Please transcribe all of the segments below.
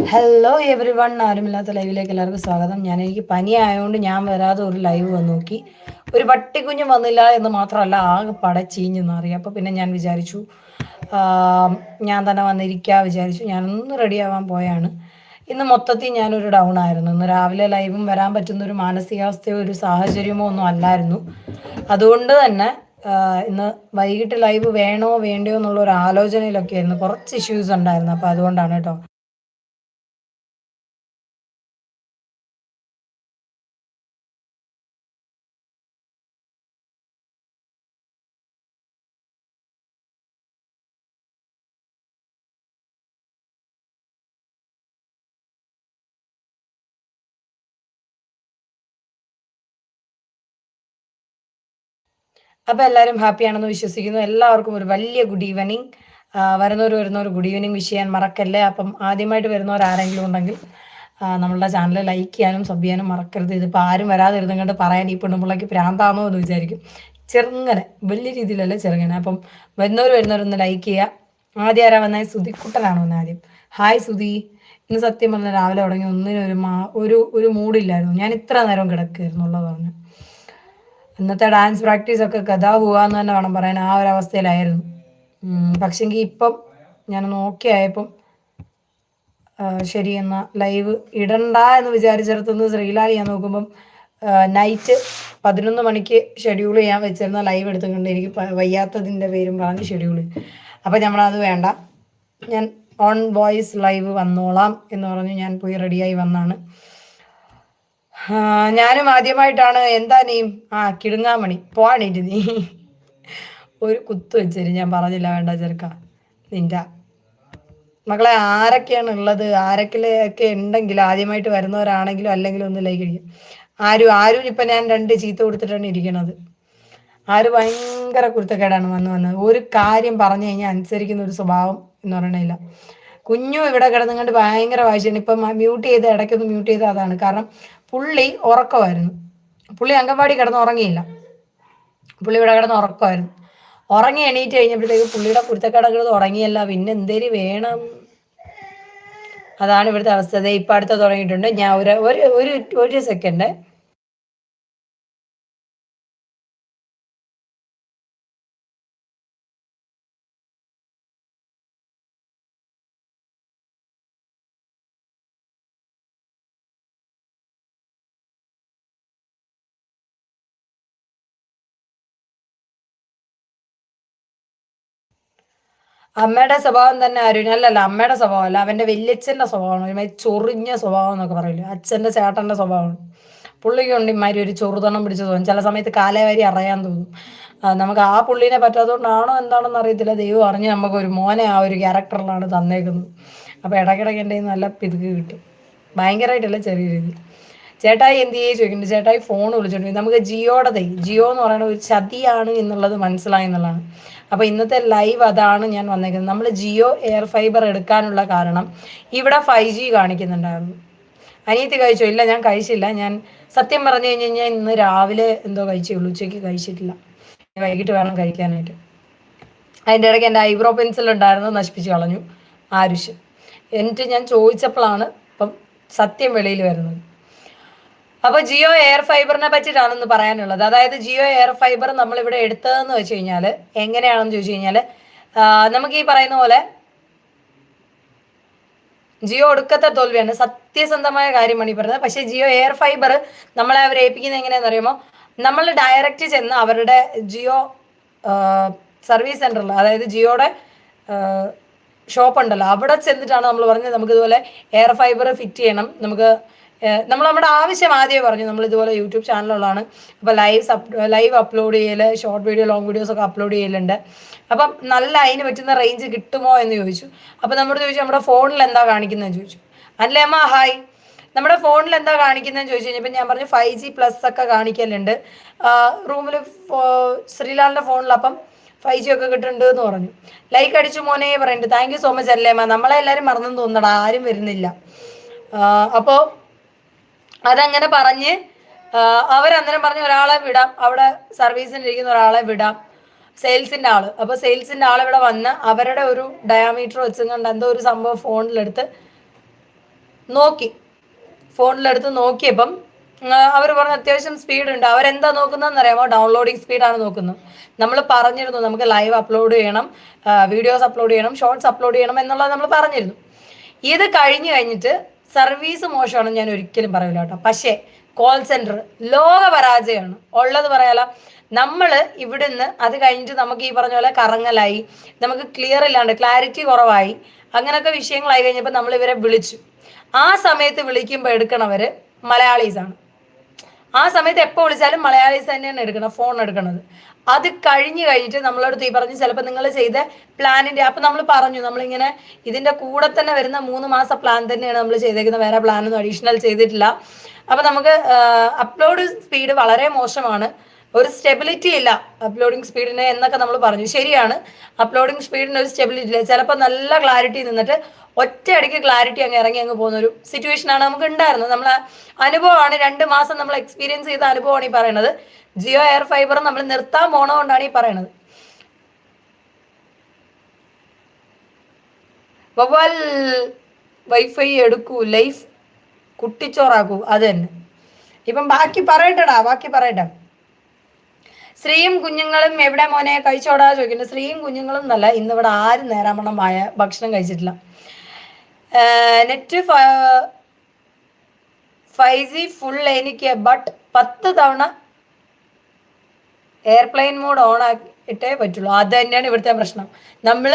Hello every one ആരുമില്ലാത്ത ലൈവിലേക്ക് എല്ലാവർക്കും സ്വാഗതം. ഞാൻ എനിക്ക് പനി ആയതുകൊണ്ട് ഞാൻ വരാതെ ഒരു ലൈവ് വന്ന് നോക്കി ഒരു പട്ടിക്കുഞ്ഞ് വന്നില്ല എന്ന് മാത്രമല്ല ആകെ പട ചീഞ്ഞെന്ന് അറിയാം അപ്പോൾ പിന്നെ ഞാൻ വിചാരിച്ചു ഞാൻ തന്നെ വന്നിരിക്കുക വിചാരിച്ചു. ഞാനൊന്ന് റെഡി ആവാൻ പോയാണ്. ഇന്ന് മൊത്തത്തിൽ ഞാനൊരു ഡൗൺ ആയിരുന്നു. ഇന്ന് രാവിലെ ലൈവും വരാൻ പറ്റുന്ന ഒരു മാനസികാവസ്ഥയോ ഒരു സാഹചര്യമോ ഒന്നും അല്ലായിരുന്നു. അതുകൊണ്ട് തന്നെ ഇന്ന് വൈകിട്ട് ലൈവ് വേണോ വേണ്ടയോ എന്നുള്ള ഒരു ആലോചനയിലൊക്കെ ആയിരുന്നു. കുറച്ച് ഇഷ്യൂസ് ഉണ്ടായിരുന്നു. അപ്പോൾ അതുകൊണ്ടാണ് കേട്ടോ. അപ്പോൾ എല്ലാവരും ഹാപ്പിയാണെന്ന് വിശ്വസിക്കുന്നു. എല്ലാവർക്കും ഒരു വലിയ ഗുഡ് ഈവനിങ് വരുന്നവർ വരുന്നവർ ഗുഡ് ഈവനിങ് വിഷ് ചെയ്യാൻ മറക്കല്ലേ? അപ്പം ആദ്യമായിട്ട് വരുന്നവർ ആരെങ്കിലും ഉണ്ടെങ്കിൽ നമ്മളുടെ ചാനൽ ലൈക്ക് ചെയ്യാനും സബ് ചെയ്യാനും മറക്കരുത്. ഇതിപ്പോൾ ആരും വരാതിരുന്നും കണ്ട് പറയാൻ ഈ പെണ്ണുമ്പിള്ളക്ക് പ്രാന്താണോ എന്ന് വിചാരിക്കും. ചെറുങ്ങനെ വലിയ രീതിയിലല്ല ചെറുങ്ങനെ. അപ്പം വരുന്നവർ വരുന്നവരൊന്ന് ലൈക്ക് ചെയ്യുക ആദ്യം ആരാ വന്നാൽ സുധിക്കുട്ടനാണ് വന്നത് ആദ്യം. ഹായ് സുധി. ഇന്ന് സത്യം പറഞ്ഞാൽ രാവിലെ തുടങ്ങി ഒന്നിനും ഒരു മാ ഒരു ഒരു മൂഡില്ലായിരുന്നു ഞാൻ ഇത്ര നേരം കിടക്കുമായിരുന്നുള്ളത് പറഞ്ഞു. ഇന്നത്തെ ഡാൻസ് പ്രാക്ടീസ് ഒക്കെ കഥാ പോവാന്ന് തന്നെ വേണം പറയാൻ. ആ ഒരു അവസ്ഥയിലായിരുന്നു. പക്ഷെങ്കിൽ ഇപ്പം ഞാൻ നോക്കിയായപ്പം ശരി എന്നാ ലൈവ് ഇടണ്ട എന്ന് വിചാരിച്ചിടത്തുനിന്ന് ശ്രീലാലി ഞാൻ നോക്കുമ്പം നൈറ്റ് പതിനൊന്ന് മണിക്ക് ഷെഡ്യൂൾ ചെയ്യാൻ വെച്ചിരുന്ന ലൈവ് എടുത്തുകൊണ്ട് എനിക്ക് വയ്യാത്തതിന്റെ പേരും പറഞ്ഞ് ഷെഡ്യൂൾ അപ്പം നമ്മളത് വേണ്ട. ഞാൻ ഓൺ വോയിസ് ലൈവ് വന്നോളാം എന്ന് പറഞ്ഞ് ഞാൻ പോയി റെഡിയായി വന്നാണ്. ഞാനും ആദ്യമായിട്ടാണ് എന്താ നീ? ആ കിടുങ്ങാമണി. പോവാണേറ്റ് നീ ഒരു കുത്തു വെച്ചേരി. ഞാൻ പറഞ്ഞില്ല വേണ്ട ചെറുക്ക. നിന്റെ മക്കളെ ആരൊക്കെയാണ് ഉള്ളത്? ആരൊക്കെ ഉണ്ടെങ്കിൽ ആദ്യമായിട്ട് വരുന്നവരാണെങ്കിലും അല്ലെങ്കിലും ഒന്ന് ലൈക്ക് അടിക്കും. ആരും ആരും ഇപ്പം ഞാൻ രണ്ട് ചീത്ത കൊടുത്തിട്ടാണ് ഇരിക്കണത്. ആര് ഭയങ്കര കുരുത്തക്കേടാണ് വന്ന് വന്നത്. ഒരു കാര്യം പറഞ്ഞു കഴിഞ്ഞാൽ അനുസരിക്കുന്ന ഒരു സ്വഭാവം എന്ന് പറയണില്ല കുഞ്ഞു ഇവിടെ കിടന്നുകൊണ്ട് ഭയങ്കര വാശിയാണ്. ഇപ്പം മ്യൂട്ട് ചെയ്ത് ഇടയ്ക്കൊന്ന് മ്യൂട്ട് ചെയ്ത് അതാണ്. കാരണം പുള്ളി ഉറക്കമായിരുന്നു. പുള്ളി അംഗൻവാടി കിടന്ന് ഉറങ്ങിയില്ല. പുള്ളി ഇവിടെ കിടന്ന് ഉറക്കമായിരുന്നു. ഉറങ്ങി എണീറ്റ് കഴിഞ്ഞപ്പോഴത്തേക്ക് പുള്ളിയുടെ കുരുത്തക്കടകൾ തുടങ്ങിയല്ല പിന്നെ എന്തേലും വേണം. അതാണ് ഇവിടുത്തെ അവസ്ഥ. ഇപ്പം അടുത്ത തുടങ്ങിയിട്ടുണ്ട്. ഞാൻ ഒരു ഒരു ഒരു സെക്കൻഡ് അമ്മയുടെ സ്വഭാവം തന്നെ അരുൺ അല്ലല്ല അമ്മയുടെ സ്വഭാവം അല്ല വല്യച്ഛന്റെ സ്വഭാവമാണ്. ഒരുമാതിരി ചൊറിഞ്ഞ സ്വഭാവം എന്നൊക്കെ പറയില്ല? അച്ഛന്റെ ചേട്ടന്റെ സ്വഭാവമാണ്. പുള്ളിക്കുണ്ട് ഇമാതിരി ഒരു ചെറുതണം പിടിച്ചു തോന്നും ചില സമയത്ത് കാലവാരി അറിയാൻ തോന്നും. നമുക്ക് ആ പുള്ളിനെ പറ്റാത്തതുകൊണ്ടാണോ എന്താണെന്ന് അറിയത്തില്ല. ദൈവം അറിഞ്ഞ് നമുക്ക് ഒരു മോനെ ആ ഒരു ക്യാരക്ടറിലാണ് തന്നേക്കുന്നത്. അപ്പോൾ ഇടയ്ക്കിടയ്ക്ക് എന്റെ നല്ല പിതുക്ക് കിട്ടും. ഭയങ്കരമായിട്ടല്ല ചെറിയ രീതി. ചേട്ടായി എന്ത് ചെയ്യേ ചോദിക്കുന്നുണ്ട്. ചേട്ടായി ഫോൺ വിളിച്ചിട്ടുണ്ട് നമുക്ക് ജിയോടെ തൈ ജിയോ എന്ന് പറയുന്നത് ഒരു ചതിയാണ് എന്നുള്ളത് മനസ്സിലായി എന്നുള്ളതാണ്. അപ്പോൾ ഇന്നത്തെ ലൈവ് അതാണ് ഞാൻ വന്നേക്കുന്നത്. നമ്മൾ ജിയോ എയർ ഫൈബർ എടുക്കാനുള്ള കാരണം. ഇവിടെ ഫൈവ് ജി കാണിക്കുന്നുണ്ടായിരുന്നു. അനിയത്തി കഴിച്ചോ? ഇല്ല ഞാൻ കഴിച്ചില്ല. ഞാൻ സത്യം പറഞ്ഞു കഴിഞ്ഞ് കഴിഞ്ഞാൽ ഇന്ന് രാവിലെ എന്തോ കഴിച്ചുള്ളൂ. ഉച്ചയ്ക്ക് കഴിച്ചിട്ടില്ല. വൈകിട്ട് വേണം കഴിക്കാനായിട്ട്. അതിന്റെ ഇടയ്ക്ക് എന്റെ ഐബ്രോ പെൻസിൽ ഉണ്ടായിരുന്നു നശിപ്പിച്ച് കളഞ്ഞു. ആരുഷ്. എന്നിട്ട് ഞാൻ ചോദിച്ചപ്പോഴാണ് ഇപ്പം സത്യം വെളിയിൽ വരുന്നത്. അപ്പോൾ ജിയോ എയർ ഫൈബറിനെ പറ്റിയിട്ടാണെന്ന് പറയാനുള്ളത്. അതായത് ജിയോ എയർ ഫൈബർ നമ്മളിവിടെ എടുത്തതെന്ന് വെച്ച് കഴിഞ്ഞാൽ എങ്ങനെയാണെന്ന് ചോദിച്ചു കഴിഞ്ഞാൽ നമുക്ക് ഈ പറയുന്ന പോലെ ജിയോ ഒടുക്കത്തെ തോൽവിയാണ്. സത്യസന്ധമായ കാര്യമാണ് ഈ പറയുന്നത്. പക്ഷേ ജിയോ എയർ ഫൈബർ നമ്മളെ അവർ ഏൽപ്പിക്കുന്നത് എങ്ങനെയാണെന്ന് അറിയുമോ? നമ്മൾ ഡയറക്റ്റ് ചെന്ന് അവരുടെ ജിയോ സർവീസ് സെന്ററിൽ അതായത് ജിയോയുടെ ഷോപ്പ് ഉണ്ടല്ലോ അവിടെ ചെന്നിട്ടാണ് നമ്മൾ പറഞ്ഞത് നമുക്ക് ഇതുപോലെ എയർ ഫൈബർ ഫിറ്റ് ചെയ്യണം. നമുക്ക് നമ്മൾ നമ്മുടെ ആവശ്യം ആദ്യമേ പറഞ്ഞു. നമ്മൾ ഇതുപോലെ യൂട്യൂബ് ചാനലുകളാണ് അപ്പോൾ ലൈവ് ലൈവ് അപ്ലോഡ് ചെയ്യൽ ഷോർട്ട് വീഡിയോ ലോങ് വീഡിയോസ് ഒക്കെ അപ്ലോഡ് ചെയ്യലുണ്ട്. അപ്പം നല്ല അതിന് പറ്റുന്ന റേഞ്ച് കിട്ടുമോ എന്ന് ചോദിച്ചു. അപ്പോൾ നമ്മുടെ ചോദിച്ചു നമ്മുടെ ഫോണിൽ എന്താ കാണിക്കുന്നതെന്ന് ചോദിച്ചു. അല്ലേ അമ്മ? ഹായ് നമ്മുടെ ഫോണിൽ എന്താ കാണിക്കുന്നതെന്ന് ചോദിച്ചു കഴിഞ്ഞപ്പോൾ ഞാൻ പറഞ്ഞു ഫൈവ് ജി പ്ലസ് ഒക്കെ കാണിക്കലുണ്ട്. റൂമിൽ ശ്രീലാലിന്റെ ഫോണിൽ അപ്പം ഫൈവ് ജി ഒക്കെ കിട്ടുന്നുണ്ട് എന്ന് പറഞ്ഞു. ലൈക്ക് അടിച്ചു മോനെ പറയുന്നുണ്ട് താങ്ക് യു സോ മച്ച് അല്ലേ അമ്മ? നമ്മളെ എല്ലാവരും മറന്നു തോന്നടാ ആരും വരുന്നില്ല. അപ്പോൾ അതങ്ങനെ പറഞ്ഞ് അവരന്നേരം പറഞ്ഞ് ഒരാളെ വിടാം അവിടെ സർവീസിന് ഇരിക്കുന്ന ഒരാളെ വിടാം സെയിൽസിന്റെ ആൾ. അപ്പൊ സെയിൽസിന്റെ ആൾ ഇവിടെ വന്ന് അവരുടെ ഒരു ഡയാമീറ്റർ വെച്ചും കണ്ട് എന്തോ ഒരു സംഭവം ഫോണിലെടുത്ത് നോക്കി. ഫോണിലെടുത്ത് നോക്കിയപ്പം അവർ പറഞ്ഞ അത്യാവശ്യം സ്പീഡ് ഉണ്ട് അവരെന്താ നോക്കുന്നതെന്ന് അറിയാമോ ഡൗൺലോഡിങ് സ്പീഡാണ് നോക്കുന്നത്. നമ്മൾ പറഞ്ഞിരുന്നു നമുക്ക് ലൈവ് അപ്ലോഡ് ചെയ്യണം വീഡിയോസ് അപ്ലോഡ് ചെയ്യണം ഷോർട്സ് അപ്ലോഡ് ചെയ്യണം എന്നുള്ളത് നമ്മൾ പറഞ്ഞിരുന്നു. ഇത് കഴിഞ്ഞു കഴിഞ്ഞിട്ട് സർവീസ് മോശമാണെന്ന് ഞാൻ ഒരിക്കലും പറയില്ല കേട്ടോ. പക്ഷേ കോൾ സെന്റർ ലോക പരാജയമാണ്. ഉള്ളത് പറയാലോ നമ്മൾ ഇവിടുന്ന് അത് കഴിഞ്ഞിട്ട് നമുക്ക് ഈ പറഞ്ഞ പോലെ കറങ്ങലായി നമുക്ക് ക്ലിയർ ഇല്ലാണ്ട് ക്ലാരിറ്റി കുറവായി അങ്ങനെയൊക്കെ വിഷയങ്ങളായി കഴിഞ്ഞപ്പോൾ നമ്മൾ ഇവരെ വിളിച്ചു. ആ സമയത്ത് വിളിക്കുമ്പോൾ എടുക്കണവർ മലയാളീസാണ്. ആ സമയത്ത് എപ്പോൾ വിളിച്ചാലും മലയാളീസ് തന്നെയാണ് എടുക്കണം ഫോൺ എടുക്കുന്നത് അത് കഴിഞ്ഞ് കഴിഞ്ഞിട്ട് നമ്മളടുത്ത് ഈ പറഞ്ഞു ചിലപ്പോൾ നിങ്ങൾ ചെയ്ത പ്ലാനിന്റെ അപ്പം നമ്മൾ പറഞ്ഞു നമ്മളിങ്ങനെ ഇതിന്റെ കൂടെ തന്നെ വരുന്ന മൂന്ന് മാസം പ്ലാൻ തന്നെയാണ് നമ്മൾ ചെയ്തേക്കുന്നത് വേറെ പ്ലാനൊന്നും അഡീഷണൽ ചെയ്തിട്ടില്ല. അപ്പം നമുക്ക് അപ്ലോഡ് സ്പീഡ് വളരെ മോശമാണ്. ഒരു സ്റ്റെബിലിറ്റി ഇല്ല അപ്ലോഡിംഗ് സ്പീഡിന് എന്നൊക്കെ നമ്മൾ പറഞ്ഞു. ശരിയാണ് അപ്ലോഡിംഗ് സ്പീഡിന് ഒരു സ്റ്റെബിലിറ്റി ഇല്ല. ചിലപ്പോൾ നല്ല ക്ലാരിറ്റി നിന്നിട്ട് ഒറ്റയടിക്ക് ക്ലാരിറ്റി അങ്ങ് ഇറങ്ങി അങ്ങ് പോകുന്ന ഒരു സിറ്റുവേഷൻ ആണ് നമുക്ക് ഉണ്ടായിരുന്നത്. നമ്മൾ അനുഭവമാണ് രണ്ട് മാസം നമ്മൾ എക്സ്പീരിയൻസ് ചെയ്ത അനുഭവമാണ് ഈ പറയുന്നത്. ജിയോ എയർ ഫൈബർ നമ്മൾ നിർത്താൻ പോണതുകൊണ്ടാണ് ഈ പറയുന്നത്. വൈഫൈ എടുക്കൂ ലൈഫ് കുട്ടിച്ചോറാക്കൂ അത് തന്നെ. ഇപ്പം ബാക്കി പറയട്ടടാ ബാക്കി പറയട്ടെ. സ്ത്രീയും കുഞ്ഞുങ്ങളും എവിടെ മോനെ കഴിച്ചോടാ ചോദിക്കുന്നത് സ്ത്രീയും കുഞ്ഞുങ്ങളും എന്നല്ല ഇന്നിവിടെ ആരും നേരാമണമായ ഭക്ഷണം കഴിച്ചിട്ടില്ല. നെറ്റ് ഫൈവ് ജി ഫുൾ എനിക്ക് ബട്ട് പത്ത് തവണ എയർപ്ലെയിൻ മോഡ് ഓൺ ആക്കിയിട്ടേ പറ്റുള്ളൂ. അത് തന്നെയാണ് ഇവിടുത്തെ പ്രശ്നം. നമ്മൾ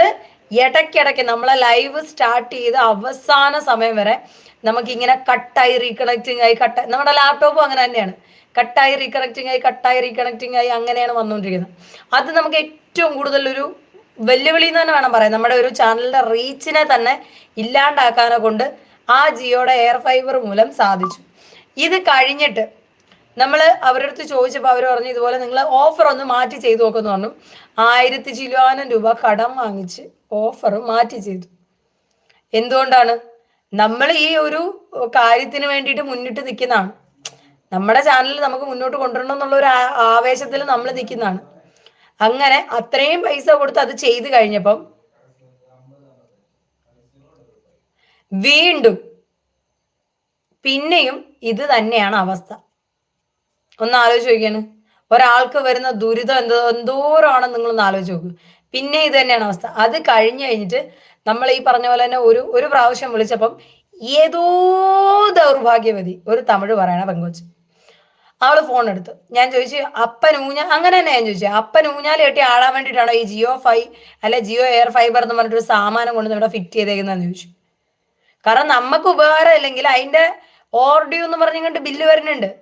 ഇടയ്ക്കിടയ്ക്ക് നമ്മളെ ലൈവ് സ്റ്റാർട്ട് ചെയ്ത് അവസാന സമയം വരെ നമുക്കിങ്ങനെ കട്ടായി റീകണക്റ്റിംഗ് ആയി കട്ട് നമ്മുടെ ലാപ്ടോപ്പും അങ്ങനെ തന്നെയാണ്. കട്ടായി റീകണക്റ്റിംഗ് ആയി കട്ടായി റീകണക്റ്റിംഗ് ആയി അങ്ങനെയാണ് വന്നുകൊണ്ടിരിക്കുന്നത്. അത് നമുക്ക് ഏറ്റവും കൂടുതൽ ഒരു വെല്ലുവിളി എന്ന് തന്നെ വേണം പറയാം നമ്മുടെ ഒരു ചാനലിന്റെ റീച്ചിനെ തന്നെ ഇല്ലാണ്ടാക്കാനെ കൊണ്ട് ആ ജിയോയുടെ എയർ ഫൈബർ മൂലം സാധിച്ചു. ഇത് കഴിഞ്ഞിട്ട് നമ്മൾ അവരുടെ അടുത്ത് ചോദിച്ചപ്പോൾ അവർ പറഞ്ഞു ഇതുപോലെ നിങ്ങൾ ഓഫർ ഒന്ന് മാറ്റി ചെയ്തു നോക്കുമെന്ന് പറഞ്ഞു. ആയിരത്തി ചില്ലുവാനം രൂപ കടം വാങ്ങിച്ച് ഓഫർ മാറ്റി ചെയ്തു. എന്തുകൊണ്ടാണ്? നമ്മൾ ഈ ഒരു കാര്യത്തിന് വേണ്ടിയിട്ട് മുന്നിട്ട് നിൽക്കുന്നതാണ് നമ്മുടെ ചാനൽ നമുക്ക് മുന്നോട്ട് കൊണ്ടുവരണം എന്നുള്ള ഒരു ആവേശത്തിൽ നമ്മൾ നിൽക്കുന്നതാണ് അങ്ങനെ അത്രയും പൈസ കൊടുത്ത് അത് ചെയ്തു കഴിഞ്ഞപ്പം വീണ്ടും പിന്നെയും ഇത് തന്നെയാണ് അവസ്ഥ. ഒന്ന് ആലോചിച്ച് നോക്കിയാണ്. ഒരാൾക്ക് വരുന്ന ദുരിതം എന്തോ എന്തോരമാണെന്ന് നിങ്ങളൊന്ന് ആലോചിച്ച് നോക്കും. പിന്നെ ഇത് തന്നെയാണ് അവസ്ഥ. അത് കഴിഞ്ഞു കഴിഞ്ഞിട്ട് നമ്മൾ ഈ പറഞ്ഞ പോലെ തന്നെ ഒരു ഒരു പ്രാവശ്യം വിളിച്ചപ്പം ഏതോ ദൗർഭാഗ്യവതി ഒരു തമിഴ് പറയണ പെങ്കൊച്ച്. അവൾ ഫോൺ എടുത്തു. ഞാൻ ചോദിച്ചു അപ്പൻ ഊഞ്ഞ? അങ്ങനെ തന്നെ ഞാൻ ചോദിച്ചു. അപ്പൻ ഊഞ്ഞാൽ കെട്ടി ആളാൻ വേണ്ടിയിട്ടാണോ ഈ ജിയോ ഫൈ അല്ലെ ജിയോ എയർ ഫൈബർ എന്ന് പറഞ്ഞിട്ടൊരു സാമാനം കൊണ്ട് ഇവിടെ ഫിറ്റ് ചെയ്തേക്കുന്നതെന്ന് ചോദിച്ചു. കാരണം നമുക്ക് ഉപകാരം ഇല്ലെങ്കിൽ അതിന്റെ ഓർഡ്യൂ എന്ന് പറഞ്ഞുകൊണ്ട് ബില്ല് വരുന്നുണ്ട്.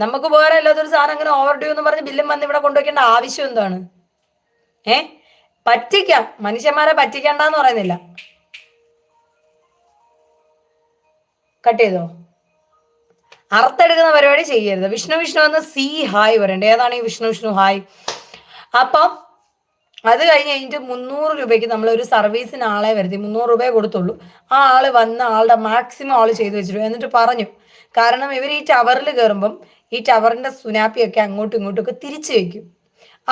നമുക്ക് ഉപകാരം ഇല്ലാത്തൊരു സാധനം അങ്ങനെ ഓവർഡ്യൂ എന്ന് പറഞ്ഞ് ബില്ലും വന്ന് ഇവിടെ കൊണ്ടുവയ്ക്കേണ്ട ആവശ്യം എന്താണ്? ഏ? പറ്റിക്കാം. മനുഷ്യന്മാരെ പറ്റിക്കണ്ടെന്ന് പറയുന്നില്ല. കട്ട് ചെയ്തോ? അർത്ഥെടുക്കുന്ന പരിപാടി ചെയ്യരുത്. വിഷ്ണു വിഷ്ണു എന്ന് സി ഹായ് പറയണ്ടേ. ഏതാണ് ഈ വിഷ്ണു വിഷ്ണു ഹായ്? അപ്പം അത് കഴിഞ്ഞ് കഴിഞ്ഞിട്ട് മുന്നൂറ് രൂപയ്ക്ക് നമ്മൾ ഒരു സർവീസിന് ആളെ വരുത്തി. മുന്നൂറ് രൂപയെ കൊടുത്തുള്ളൂ. ആ ആൾ വന്ന ആളുടെ മാക്സിമം ആൾ ചെയ്തു വെച്ചിട്ടു. എന്നിട്ട് പറഞ്ഞു കാരണം ഇവർ ഈ ടവറിൽ കയറുമ്പം ഈ ടവറിന്റെ സുനാപ്പിയൊക്കെ അങ്ങോട്ടും ഇങ്ങോട്ടും ഒക്കെ തിരിച്ചു വെക്കും.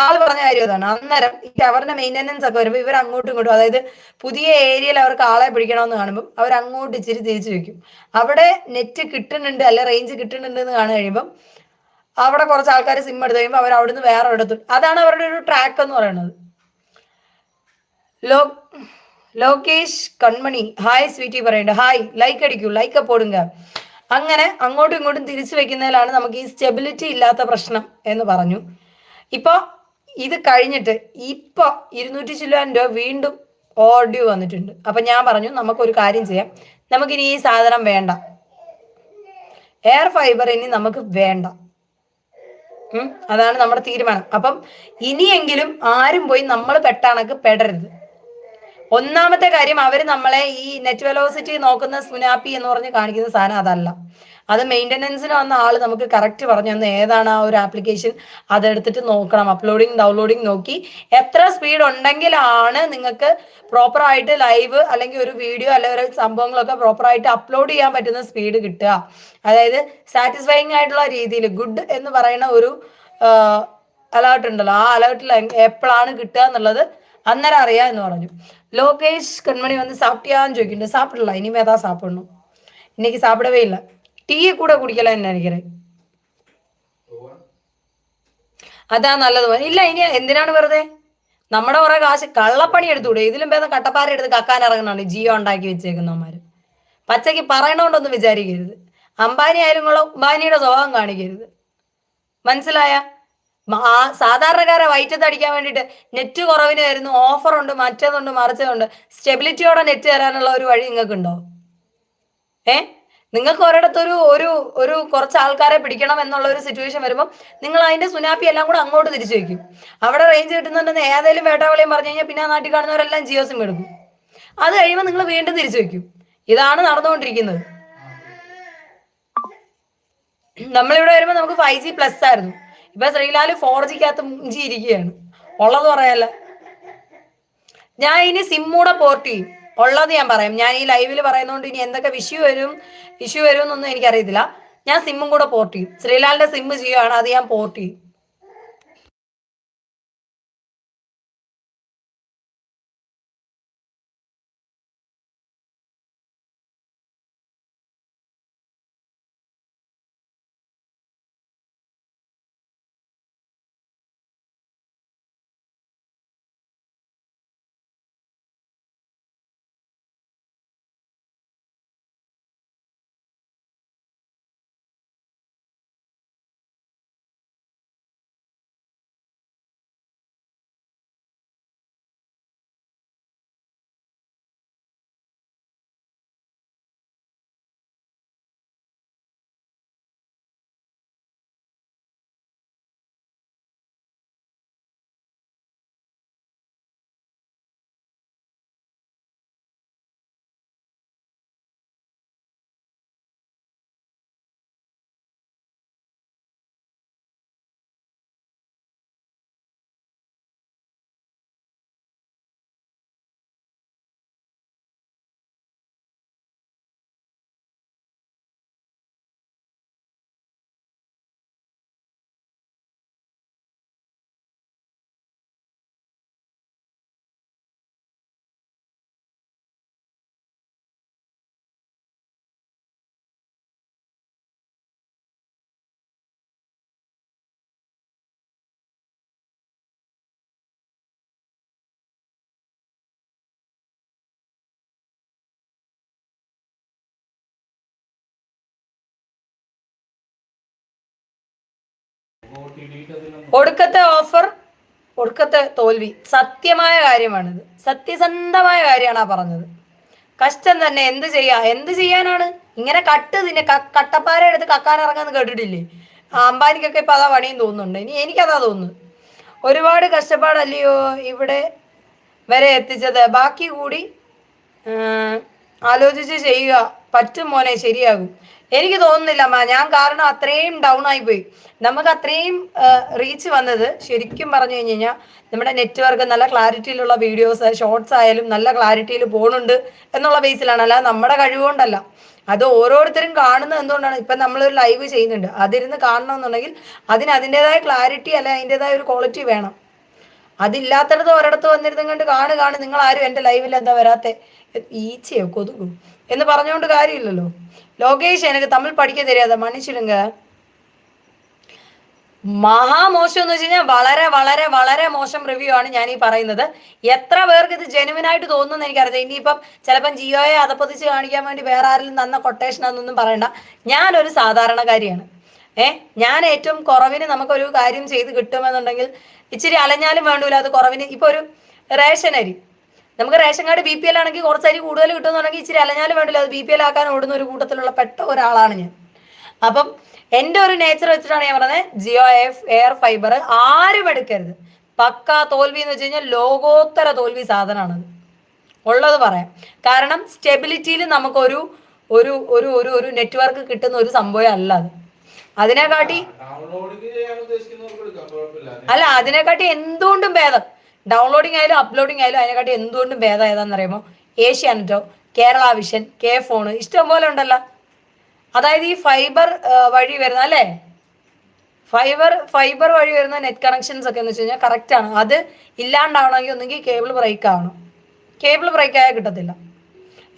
ആൾ പറഞ്ഞ കാര്യം അതാണ് അന്നേരം ഈ ടവറിന്റെ മെയിന്റനൻസ് ഒക്കെ വരുമ്പോൾ ഇവർ അങ്ങോട്ടും ഇങ്ങോട്ടും അതായത് പുതിയ ഏരിയയിൽ അവർക്ക് ആളെ പിടിക്കണമെന്ന് കാണുമ്പോൾ അവർ അങ്ങോട്ട് ഇച്ചിരി തിരിച്ചു വെക്കും അവിടെ നെറ്റ് കിട്ടുന്നുണ്ട് അല്ലെ റേഞ്ച് കിട്ടുന്നുണ്ട് എന്ന് കാണു കഴിയുമ്പം അവിടെ കുറച്ച് ആൾക്കാർ സിം എടുത്ത് കഴിയുമ്പോൾ അവർ അവിടുന്ന് വേറെ എടുത്തു അതാണ് അവരുടെ ഒരു ട്രാക്ക് എന്ന് പറയുന്നത്. ലോ ലോകേഷ് കൺമണി. ഹായ് സ്വീറ്റി പറയണ്ട. ഹായ് ലൈക്ക് അടിക്കൂ. ലൈക്ക് പോടുങ്ക അങ്ങനെ അങ്ങോട്ടും ഇങ്ങോട്ടും തിരിച്ചു വെക്കുന്നതിലാണ് നമുക്ക് ഈ സ്റ്റെബിലിറ്റി ഇല്ലാത്ത പ്രശ്നം എന്ന് പറഞ്ഞു. ഇപ്പോൾ ഇത് കഴിഞ്ഞിട്ട് ഇപ്പൊ ഇരുന്നൂറ്റി ചില്ലുവാൻ രൂപ വീണ്ടും ഓർഡ്യൂ വന്നിട്ടുണ്ട്. അപ്പൊ ഞാൻ പറഞ്ഞു നമുക്കൊരു കാര്യം ചെയ്യാം. നമുക്ക് ഇനി ഈ സാധനം വേണ്ട. എയർ ഫൈബർ ഇനി നമുക്ക് വേണ്ട. അതാണ് നമ്മുടെ തീരുമാനം. അപ്പം ഇനിയെങ്കിലും ആരും പോയി നമ്മൾ പെട്ടാണക്ക് പെടരുത്. ഒന്നാമത്തെ കാര്യം അവർ നമ്മളെ ഈ നെറ്റ് വെലോസിറ്റി നോക്കുന്ന സുനാപ്പി എന്ന് പറഞ്ഞ് കാണിക്കുന്ന സാധനം അതല്ല. അത് മെയിന്റനൻസിന് വന്ന ആൾ നമുക്ക് കറക്റ്റ് പറഞ്ഞു തന്നു ഏതാണ് ആ ഒരു ആപ്ലിക്കേഷൻ അതെടുത്തിട്ട് നോക്കണം അപ്ലോഡിങ് ഡൗൺലോഡിങ് നോക്കി. എത്ര സ്പീഡ് ഉണ്ടെങ്കിലാണ് നിങ്ങൾക്ക് പ്രോപ്പറായിട്ട് ലൈവ് അല്ലെങ്കിൽ ഒരു വീഡിയോ അല്ലെങ്കിൽ ഒരു സംഭവങ്ങളൊക്കെ പ്രോപ്പറായിട്ട് അപ്ലോഡ് ചെയ്യാൻ പറ്റുന്ന സ്പീഡ് കിട്ടുക. അതായത് സാറ്റിസ്ഫൈയിങ് ആയിട്ടുള്ള രീതിയിൽ ഗുഡ് എന്ന് പറയുന്ന ഒരു അലേർട്ട് ഉണ്ടല്ലോ. ആ അലേർട്ടിൽ എപ്പോഴാണ് കിട്ടുക എന്നുള്ളത് അന്നേരം അറിയാം എന്ന് പറഞ്ഞു ലോകേഷ് കൺമണി വന്ന് സാപ്പിട്ടിയാന്ന് ചോദിക്കുന്നുണ്ട് സാപ്പിടില്ല ഇനി ഏതാ സാപ്പിടണം இன்னைக்கு சாப்பிடவே இல்லை ടീ കൂടെ കുടിക്കലാന്ന് நினைக்கிறேன் അതാ നല്ലത് ഇല്ല ഇനി എന്തിനാണ് വെറുതെ നമ്മുടെ കുറെ കാശ് കള്ളപ്പണി എടുത്തൂടെ ഇതിലും ഭേദം കട്ടപ്പാറ എടുത്ത് കക്കാൻ ഇറങ്ങണാണ് ജിയോ ഉണ്ടാക്കി വെച്ചേക്കുന്നവന്മാര് പച്ചയ്ക്ക് പറയണോണ്ടൊന്നും വിചാരിക്കരുത് അംബാനി ആയാലും കൊള്ളാം അംബാനിയുടെ സ്വഭാവം കാണിക്കരുത് മനസ്സിലായ ആ സാധാരണക്കാരെ വയറ്റത്ത് അടിക്കാൻ വേണ്ടിയിട്ട് നെറ്റ് കുറവിന് വരുന്നു ഓഫർ ഉണ്ട് മറ്റേതുണ്ട് മറിച്ചതുണ്ട്. സ്റ്റെബിലിറ്റിയോടെ നെറ്റ് തരാനുള്ള ഒരു വഴി നിങ്ങൾക്കുണ്ടോ? ഏ? നിങ്ങൾക്ക് ഒരിടത്തൊരു ഒരു ഒരു കുറച്ച് ആൾക്കാരെ പിടിക്കണം എന്നുള്ള ഒരു സിറ്റുവേഷൻ വരുമ്പോൾ നിങ്ങൾ അതിന്റെ സുനാപ്പി എല്ലാം കൂടെ അങ്ങോട്ട് തിരിച്ചു വയ്ക്കും അവിടെ റേഞ്ച് കിട്ടുന്നുണ്ടെന്ന് ഏതെങ്കിലും വേട്ടാവളിയും പറഞ്ഞു കഴിഞ്ഞാൽ പിന്നെ നാട്ടിൽ കാണുന്നവരെല്ലാം ജിയോ സിം എടുക്കും. അത് കഴിയുമ്പോൾ നിങ്ങൾ വീണ്ടും തിരിച്ചു വയ്ക്കും ഇതാണ് നടന്നുകൊണ്ടിരിക്കുന്നത്. നമ്മളിവിടെ വരുമ്പോൾ നമുക്ക് ഫൈവ് ജി പ്ലസ് ആയിരുന്നു. ഇപ്പൊ ശ്രീലാൽ ഫോർ ജിക്കകത്ത് മുഞ്ചി ഇരിക്കുകയാണ്. ഉള്ളത് പറയല്ല ഞാൻ ഇനി സിമ്മൂടെ പോർട്ട് ചെയ്യും. ഉള്ളത് ഞാൻ പറയാം. ഞാൻ ഈ ലൈവിൽ പറയുന്നതുകൊണ്ട് ഇനി എന്തൊക്കെ വിഷു വരും? ഇഷ്യൂ വരും എന്നൊന്നും എനിക്കറിയത്തില്ല. ഞാൻ സിമ്മും കൂടെ പോർട്ട് ചെയ്യും. ശ്രീലാലിന്റെ സിമ്മ് ചെയ്യുകയാണ് അത് ഞാൻ പോർട്ട് ചെയ്യും. ഒടുക്കത്തെ ഓഫർ ഒടുക്കത്തെ തോൽവി. സത്യമായ കാര്യമാണിത്. സത്യസന്ധമായ കാര്യമാണ് ആ പറഞ്ഞത്. കഷ്ടം തന്നെ. എന്ത് ചെയ്യാ? എന്ത് ചെയ്യാനാണ്? ഇങ്ങനെ കട്ട് തിന്നെ കട്ടപ്പാര എടുത്ത് കക്കാൻ ഇറങ്ങാന്ന് കേട്ടിട്ടില്ലേ? അംബാനിക്കൊക്കെ ഇപ്പൊ അതാ പണിയും തോന്നുന്നുണ്ട്. ഇനി എനിക്കതാ തോന്നുന്നു ഒരുപാട് കഷ്ടപ്പാടല്ലയോ ഇവിടെ വരെ എത്തിച്ചത്. ബാക്കി കൂടി ആലോചിച്ച് ചെയ്യുക. പറ്റും മോനെ ശരിയാകും. എനിക്ക് തോന്നുന്നില്ല അമ്മ. ഞാൻ കാരണം അത്രയും ഡൗൺ ആയി പോയി. നമുക്ക് അത്രയും റീച്ച് വന്നത് ശരിക്കും പറഞ്ഞു കഴിഞ്ഞു കഴിഞ്ഞാൽ നമ്മുടെ നെറ്റ്വർക്ക് നല്ല ക്ലാരിറ്റിയിലുള്ള വീഡിയോസ് ഷോർട്സ് ആയാലും നല്ല ക്ലാരിറ്റിയിൽ പോകുന്നുണ്ട് എന്നുള്ള ബേസിലാണ് അല്ലാതെ നമ്മുടെ കഴിവുകൊണ്ടല്ല അത് ഓരോരുത്തരും കാണുന്നത് എന്തുകൊണ്ടാണ്? ഇപ്പം നമ്മളൊരു ലൈവ് ചെയ്യുന്നുണ്ട്. അതിരുന്ന് കാണണമെന്നുണ്ടെങ്കിൽ അതിന് അതിന്റെതായ ക്ലാരിറ്റി അല്ലെ അതിന്റെതായ ഒരു ക്വാളിറ്റി വേണം. അതില്ലാത്തടത്ത് ഒരിടത്ത് വന്നിരുന്ന കണ്ട് കാണു കാണു. നിങ്ങൾ ആരും എന്റെ ലൈവിൽ എന്താ വരാത്തെ? ഈച്ചയോ കൊതുകു? എന്ന് പറഞ്ഞുകൊണ്ട് കാര്യമില്ലല്ലോ. ലോകേഷ് എനിക്ക് തമിഴ് പഠിക്കാൻ തരാതെ മണിച്ചിടുങ്ക മഹാമോശം എന്ന് വെച്ച് കഴിഞ്ഞാൽ വളരെ വളരെ വളരെ മോശം റിവ്യൂ ആണ് ഞാൻ ഈ പറയുന്നത്. എത്ര പേർക്ക് ഇത് ജെനുവിൻ ആയിട്ട് തോന്നുന്നു എനിക്കറിയാം ഇനിയിപ്പം ചിലപ്പം ജിയോയെ അതപ്പതിച്ച് കാണിക്കാൻ വേണ്ടി വേറെ ആരെങ്കിലും തന്ന കൊട്ടേഷൻ അതൊന്നും പറയണ്ട. ഞാനൊരു സാധാരണക്കാരിയാണ്. ഏ? ഞാൻ ഏറ്റവും കുറവിന് നമുക്കൊരു കാര്യം ചെയ്ത് കിട്ടുമെന്നുണ്ടെങ്കിൽ ഇച്ചിരി അലഞ്ഞാലും വേണ്ടൂല അത് കുറവിന്. ഇപ്പൊ ഒരു റേഷൻ അരി. നമുക്ക് ration card B P L ആണെങ്കിൽ കുറച്ച് അരി കൂടുതൽ കിട്ടുമെന്നുണ്ടെങ്കിൽ ഇച്ചിരി അലഞ്ഞാലും വേണ്ടില്ല അത് ബി പി എൽ ആക്കാൻ ഓടുന്ന ഒരു കൂട്ടത്തിലുള്ള പെട്ട ഒരാളാണ് ഞാൻ. അപ്പം എന്റെ ഒരു നേച്ചർ വെച്ചിട്ടാണ് ഞാൻ പറഞ്ഞത് ജിയോ എഫ് എയർ ഫൈബർ ആരും എടുക്കരുത്. പക്ക തോൽവി എന്ന് വെച്ച് കഴിഞ്ഞാൽ ലോകോത്തര തോൽവി സാധനമാണത് ഉള്ളത് പറയാം. കാരണം സ്റ്റെബിലിറ്റിയിൽ നമുക്കൊരു ഒരു ഒരു ഒരു നെറ്റ്വർക്ക് കിട്ടുന്ന ഒരു സംഭവം അല്ല അത്. അതിനെക്കാട്ടി അല്ല അതിനെക്കാട്ടി എന്തുകൊണ്ടും ഭേദം. ഡൗൺലോഡിംഗ് ആയാലും അപ്ലോഡിംഗ് ആയാലും അതിനെക്കാട്ടി എന്തുകൊണ്ടും ഭേദം ഏതാണെന്ന് അറിയുമ്പോൾ ഏഷ്യാനെറ്റോ കേരള വിഷൻ കെ ഫോണ് ഇഷ്ടം പോലെ ഉണ്ടല്ലോ. അതായത് ഈ ഫൈബർ വഴി വരുന്ന അല്ലേ? ഫൈബർ ഫൈബർ വഴി വരുന്ന നെറ്റ് കണക്ഷൻസ് ഒക്കെ എന്ന് വെച്ച് കഴിഞ്ഞാൽ കറക്റ്റ് ആണ്. അത് ഇല്ലാണ്ടാവണമെങ്കിൽ ഒന്നെങ്കിൽ കേബിൾ ബ്രേക്ക് ആവണം. കേബിൾ ബ്രേക്ക് ആയാൽ കിട്ടത്തില്ല.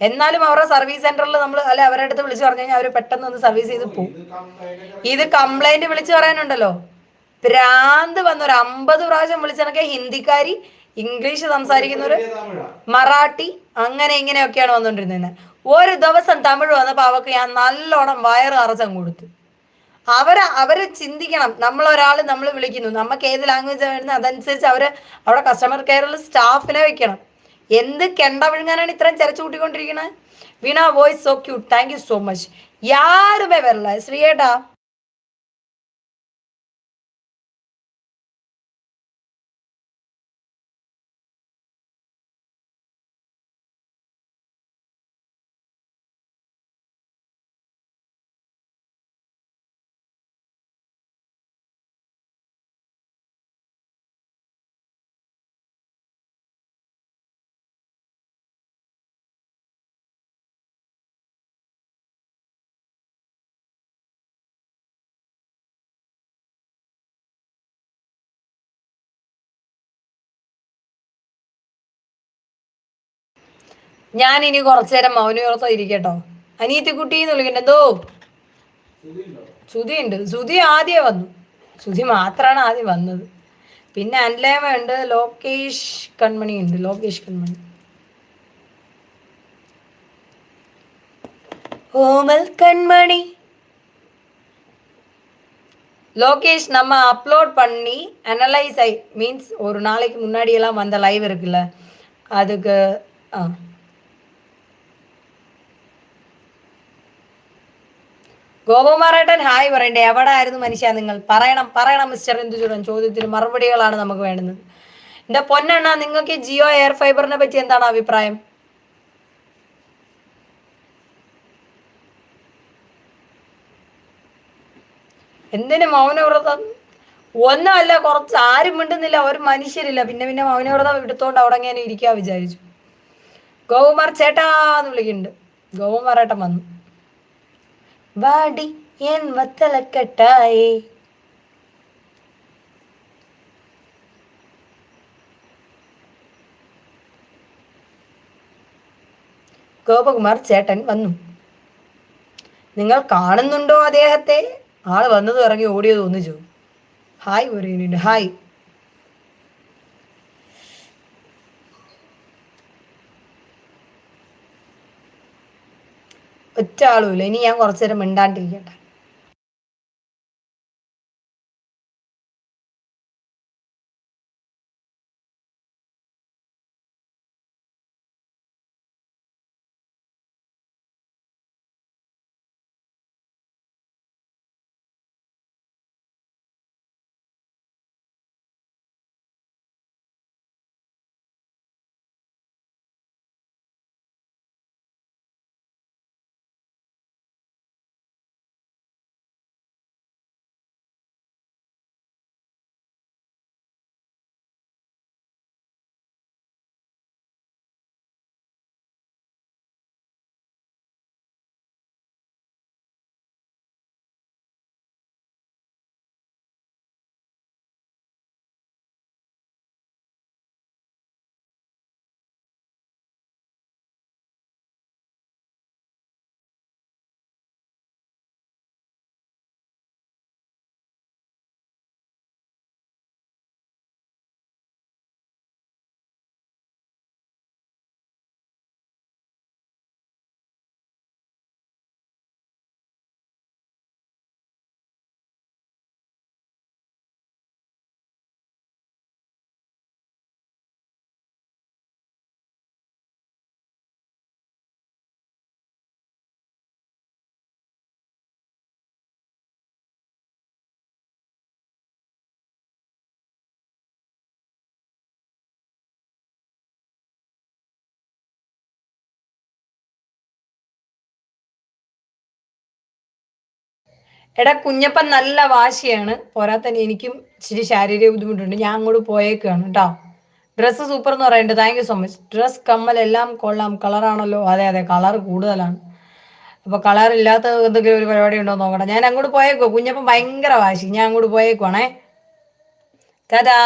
എന്നാലും അവരുടെ സർവീസ് സെന്ററിൽ നമ്മൾ അല്ലെ അവരുടെ അടുത്ത് വിളിച്ചു പറഞ്ഞു കഴിഞ്ഞാൽ അവർ പെട്ടെന്ന് ഒന്ന് സർവീസ് ചെയ്ത് പോകും ഇത് കംപ്ലൈന്റ് വിളിച്ചു പറയാനുണ്ടല്ലോ. പ്രാന്ത് വന്ന ഒരു അമ്പത് പ്രാവശ്യം വിളിച്ചെനക്കെ ഹിന്ദിക്കാരി ഇംഗ്ലീഷ് സംസാരിക്കുന്നവര് മറാഠി അങ്ങനെ ഇങ്ങനെയൊക്കെയാണ് വന്നുകൊണ്ടിരുന്നത് ഒരു ദിവസം തമിഴ് വന്നപ്പോൾ അവർക്ക് ഞാൻ നല്ലോണം വയറ് അറച്ചം കൊടുത്തു. അവർ അവർ ചിന്തിക്കണം. നമ്മൾ നമ്മൾ വിളിക്കുന്നു. നമുക്ക് ഏത് ലാംഗ്വേജ് വരുന്നത്? അതനുസരിച്ച് അവർ അവിടെ കസ്റ്റമർ കെയറിൽ സ്റ്റാഫിനെ വെക്കണം. എന്ത് കെണ്ട വിഴുങ്ങാനാണ് ഇത്രയും ചരച്ചു കൂട്ടിക്കൊണ്ടിരിക്കുന്നത് Veena voice so cute thank you so much യാരുമേ വരല ശ്രീയേട്ടാ ഞാൻ ഇനി കുറച്ചു നേരം മൗനയോർത്തോ ഇരിക്കട്ടോ അനിയത്തിക്കുട്ടി എന്ന് വിളിക്കണ്ട എന്തോ ശ്രുതി ഉണ്ട് ശ്രുതി ആദ്യമേ വന്നു ശ്രുതി മാത്രമാണ് ആദ്യം വന്നത് പിന്നെ അൻലേമ ഉണ്ട് ലോകേഷ് കൺമണി ഉണ്ട് ലോകേഷ് കൺമണി ഓമൽ കൺമണി லோகேஷ் நம்ம அப்லோட் பண்ணி அனலைஸ் ஐ மீன்ஸ் ஒரு நாளைக்கு முன்னாடியெல்லாம் வந்த லைவ் இருக்குல்ல அதுக்கு ஆ ഗോപകുമാറേട്ടൻ ഹായ് പറയണ്ടേ? എവിടെ ആയിരുന്നു മനുഷ്യ നിങ്ങൾ? പറയണം പറയണം മിസ്റ്റർ എന്തുചൂടൻ ചോദ്യത്തിന് മറുപടികളാണ് നമുക്ക് വേണ്ടുന്നത്. എന്റെ പൊന്നെണ്ണ നിങ്ങൾക്ക് ജിയോ എയർ ഫൈബറിനെ പറ്റി എന്താണ് അഭിപ്രായം? എന്തിനു മൗനവ്രതം? ഒന്നുമല്ല കുറച്ച് ആരും മിണ്ടുന്നില്ല ഒരു മനുഷ്യരില്ല. പിന്നെ പിന്നെ മൗനവ്രതം എടുത്തോണ്ട് അവിടെ ഇങ്ങനെ ഇരിക്കാ വിചാരിച്ചു. ഗോകുമാർ ചേട്ടാന്ന് വിളിക്കുന്നുണ്ട്. ഗോകുമാറേട്ടൻ വന്നു. വാടി എൻ വത്തലക്കെട്ടായേ. ഗോപകുമാർ ചേട്ടൻ വന്നു. നിങ്ങൾ കാണുന്നുണ്ടോ അദ്ദേഹത്തെ? ആൾ വന്നത് ഇറങ്ങി ഓടിയത് ഒന്നിച്ചു. ഹായ് ഒരു ഹായ്. ഒറ്റ ആളുമില്ല ഇനി ഞാൻ കുറച്ചു നേരം മിണ്ടാണ്ടിരിക്കട്ടെ. എടാ കുഞ്ഞപ്പൻ നല്ല വാശിയാണ്. പോരാത്തന്നെ എനിക്കും ഇച്ചിരി ശാരീരിക ബുദ്ധിമുട്ടുണ്ട്. ഞാൻ അങ്ങോട്ട് പോയേക്കാണ് കേട്ടോ. ഡ്രസ്സ് സൂപ്പർ എന്ന് പറയുന്നുണ്ട് thank you so much dress കമ്മൽ എല്ലാം കൊള്ളാം. കളറാണല്ലോ അതെ അതെ. കളർ കൂടുതലാണ്. അപ്പൊ കളർ ഇല്ലാത്ത എന്തെങ്കിലും ഒരു പരിപാടി ഉണ്ടോ നോക്കണം ഞാൻ അങ്ങോട്ട് പോയേക്കോ. കുഞ്ഞപ്പം ഭയങ്കര വാശി. ഞാൻ അങ്ങോട്ട് പോയേക്കുവാണേ. ടാറ്റാ.